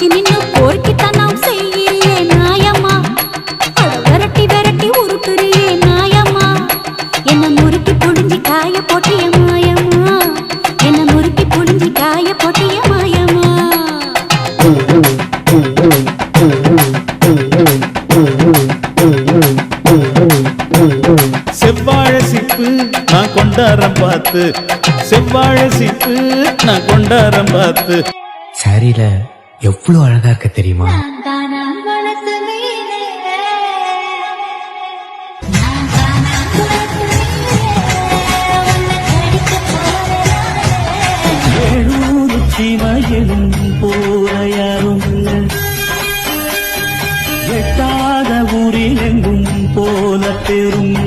ಹಚ್ಚಿ ನಿನ್ನ ಕೋರ್ಕಿತ ನಾವು ಸೈಯಿರಿಯೇ ನಾಯಮ್ಮ வெரட்டி வெரட்டி உருட்டுறியே நாயம்மா. என்ன முறுக்கி புழிஞ்சி காய போட்டிய மாயம்மா. என்ன முறுக்கி புழிஞ்சி காய போட்டிய மாயம்மா. செவ்வாழ சிப்பு நான் கொண்டாரம் பார்த்து. செவ்வாழ சிப்பு நான் கொண்டாரம் பார்த்து. சரியில்லை. எவ்வளவு அழகா இருக்க தெரியுமா? சிவயனும் போல யாரும் எட்டாத ஊரில் எங்கும் போல பெரும்.